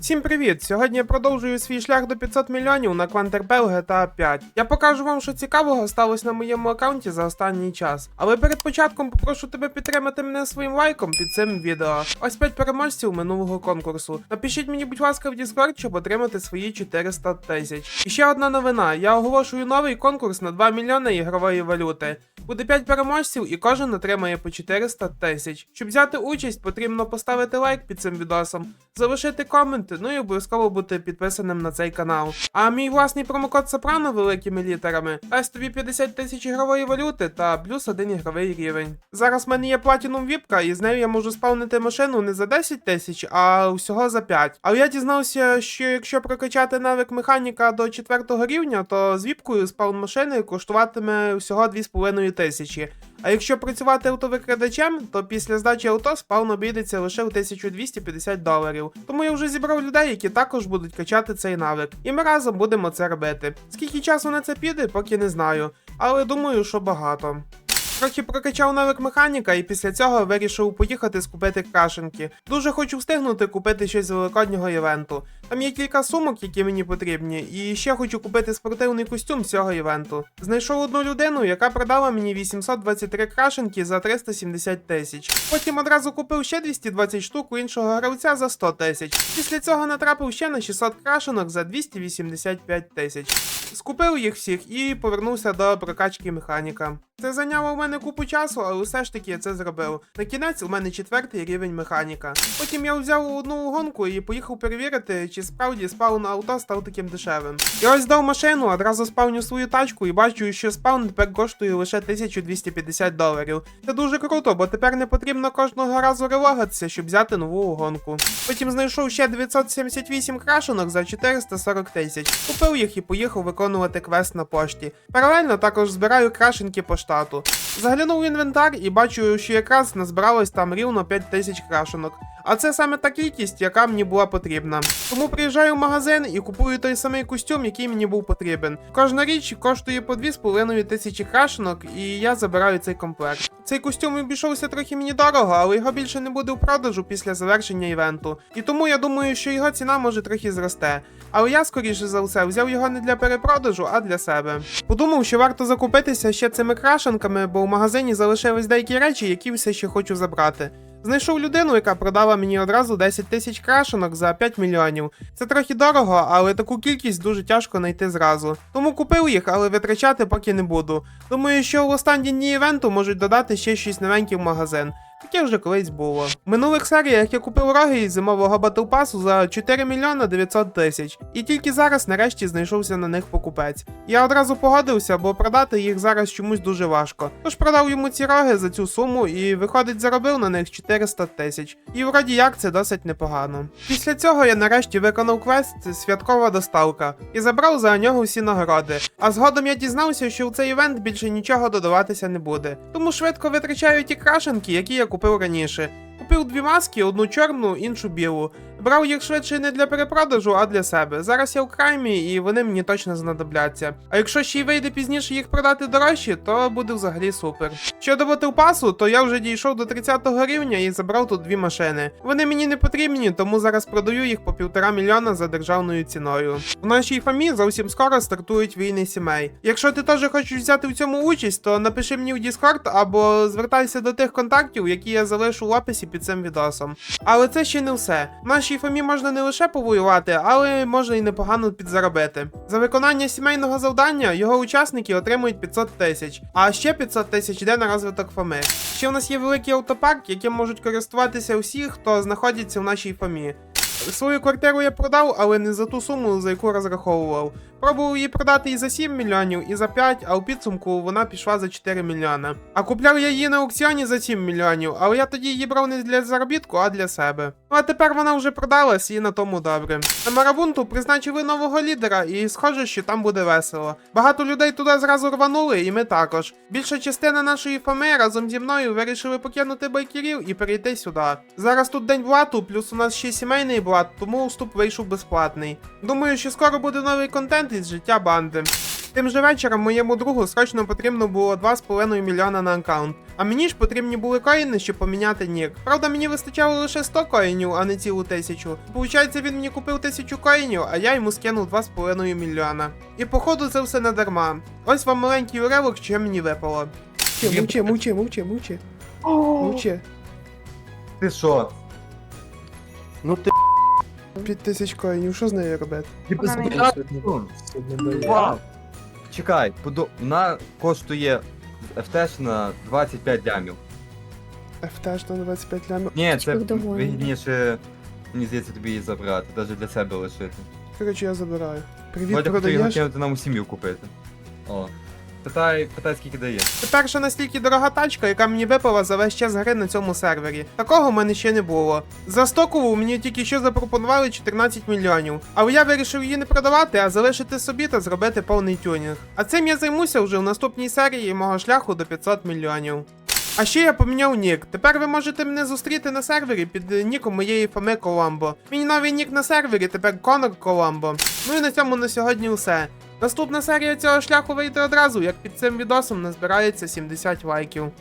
Всім привіт! Сьогодні я продовжую свій шлях до 500 мільйонів на Квантербел GTA 5. Я покажу вам, що цікавого сталося на моєму аккаунті за останній час. Але перед початком попрошу тебе підтримати мене своїм лайком під цим відео. Ось 5 переможців минулого конкурсу. Напишіть мені, будь ласка, в Discord, щоб отримати свої 400 тисяч. І ще одна новина: я оголошую новий конкурс на 2 мільйони ігрової валюти. Буде 5 переможців і кожен отримає по 400 тисяч. Щоб взяти участь, потрібно поставити лайк під цим відосом, залишити комент, ну і обов'язково бути підписаним на цей канал. А мій власний промокод Сопрано великими літерами дасть тобі 50 тисяч ігрової валюти та плюс один ігровий рівень. Зараз в мене є платінум віпка, і з нею я можу спавнити машину не за 10 тисяч, а всього за 5. Але я дізнався, що якщо прокачати навик механіка до 4 рівня, то з віпкою спаун машини коштуватиме всього 2,5 тисячі. А якщо працювати автовикрадачем, то після здачі авто спаун обійдеться лише в 1250 доларів. Тому я вже зібрав людей, які також будуть качати цей навик. І ми разом будемо це робити. Скільки часу на це піде, поки не знаю. Але думаю, що багато. Трохи прокачав навик механіка і після цього вирішив поїхати скупити крашенки. Дуже хочу встигнути купити щось з великоднього івенту. Там є кілька сумок, які мені потрібні, і ще хочу купити спортивний костюм цього івенту. Знайшов одну людину, яка продала мені 823 крашенки за 370 тисяч. Потім одразу купив ще 220 штук у іншого гравця за 100 тисяч. Після цього натрапив ще на 600 крашенок за 285 тисяч. Скупив їх всіх і повернувся до прокачки механіка. Це зайняло у мене купу часу, але все ж таки я це зробив. На кінець у мене четвертий рівень механіка. Потім я взяв одну гонку і поїхав перевірити, чи справді спаун авто став таким дешевим. Я ось дав машину, одразу спавню свою тачку і бачу, що спаун тепер коштує лише 1250 доларів. Це дуже круто, бо тепер не потрібно кожного разу релогатися, щоб взяти нову гонку. Потім знайшов ще 978 крашенок за 440 тисяч. Купив їх і поїхав виконувати квест на пошті. Паралельно також збираю крашенки по штату. Заглянув в інвентар і бачу, що якраз назбиралось там рівно 5 тисяч крашенок. А це саме та кількість, яка мені була потрібна. Тому приїжджаю в магазин і купую той самий костюм, який мені був потрібен. Кожна річ коштує по 2,5 тисячі крашенок, і я забираю цей комплект. Цей костюм обійшовся трохи мені дорого, але його більше не буде у продажу після завершення івенту. І тому я думаю, що його ціна може трохи зросте. Але я, скоріше за все, взяв його не для перепродажу, а для себе. Подумав, що варто закупитися ще цими крашенками, бо в магазині залишились деякі речі, які все ще хочу забрати. Знайшов людину, яка продала мені одразу 10 тисяч крашенок за 5 мільйонів. Це трохи дорого, але таку кількість дуже тяжко знайти зразу. Тому купив їх, але витрачати поки не буду. Думаю, що в останні дні івенту можуть додати ще щось новеньке в магазин. Таке вже колись було. В минулих серіях я купив роги із зимового батлпасу за 4 мільйона 900 тисяч, і тільки зараз нарешті знайшовся на них покупець. Я одразу погодився, бо продати їх зараз чомусь дуже важко. Тож продав йому ці роги за цю суму і, виходить, заробив на них 400 тисяч. І вроді як це досить непогано. Після цього я нарешті виконав квест святкова доставка і забрав за нього всі нагороди. А згодом я дізнався, що в цей івент більше нічого додаватися не буде. Тому швидко витрачаю ті крашенки, які я купив раніше. Купив дві маски, одну чорну, іншу білу. Брав їх швидше не для перепродажу, а для себе. Зараз я в краймі і вони мені точно знадобляться. А якщо ще й вийде пізніше їх продати дорожче, то буде взагалі супер. Щодо батлпасу, то я вже дійшов до 30 рівня і забрав тут дві машини. Вони мені не потрібні, тому зараз продаю їх по півтора мільйона за державною ціною. В нашій фамі зовсім скоро стартують війни сімей. Якщо ти теж хочеш взяти в цьому участь, то напиши мені в Discord або звертайся до тих контактів, які я залишу в описі під цим відосом. Але це ще не все. В нашій фомі можна не лише повоювати, але можна і непогано підзаробити. За виконання сімейного завдання його учасники отримують 500 тисяч, а ще 500 тисяч йде на розвиток фоми. Ще в нас є великий автопарк, яким можуть користуватися усі, хто знаходиться в нашій фамі. Свою квартиру я продав, але не за ту суму, за яку розраховував. Пробував її продати і за 7 мільйонів, і за 5, а у підсумку вона пішла за 4 мільйони. А купляв я її на аукціоні за 7 мільйонів, але я тоді її брав не для заробітку, а для себе. Ну а тепер вона вже продалась і на тому добре. На Марабунту призначили нового лідера, і схоже, що там буде весело. Багато людей туди зразу рванули, і ми також. Більша частина нашої фами разом зі мною вирішили покинути байкерів і перейти сюди. Зараз тут день блату, плюс у нас ще сімейний блат, тому вступ вийшов безплатний. Думаю, що скоро буде новий контент із життя банди. Тим же вечором моєму другу срочно потрібно було 2,5 мільйона на аккаунт. А мені ж потрібні були коїни, щоб поміняти нік. Правда, мені вистачало лише 100 коїнів, а не цілу тисячу. Получається, він мені купив тисячу коїнів, а я йому скинув 2,5 мільйона. І походу це все не дарма. Ось вам маленький уривок, що мені випало. Мовчи, мовчи, мовчи, мовчи, мовчи. Ти що? Ну ти 5 тисяч коїнів, що з нею робити? Ти Вона не безпечна? сьогодні дає. Вау! Чекай, подо- вона коштує ФТш на 25 лямів. ФТ на 25 лямів. Ні, це вигідніше, мені здається, тобі її забрати, навіть для себе лишити. Коротше, я забираю. Привіт, ти його продаєш? кинути нам у сім'ю купити. О. Питай, питай, скільки дає. Це перша настільки дорога тачка, яка мені випала за весь час гри на цьому сервері. Такого в мене ще не було. За стокову мені тільки що запропонували 14 мільйонів. Але я вирішив її не продавати, а залишити собі та зробити повний тюнінг. А цим я займуся вже в наступній серії мого шляху до 500 мільйонів. А ще я поміняв нік. Тепер ви можете мене зустріти на сервері під ніком моєї фами Коламбо. Мій новий нік на сервері тепер Конор Коламбо. Ну і на цьому на сьогодні все. Наступна серія цього шляху вийде одразу, як під цим відосом назбирається 70 лайків.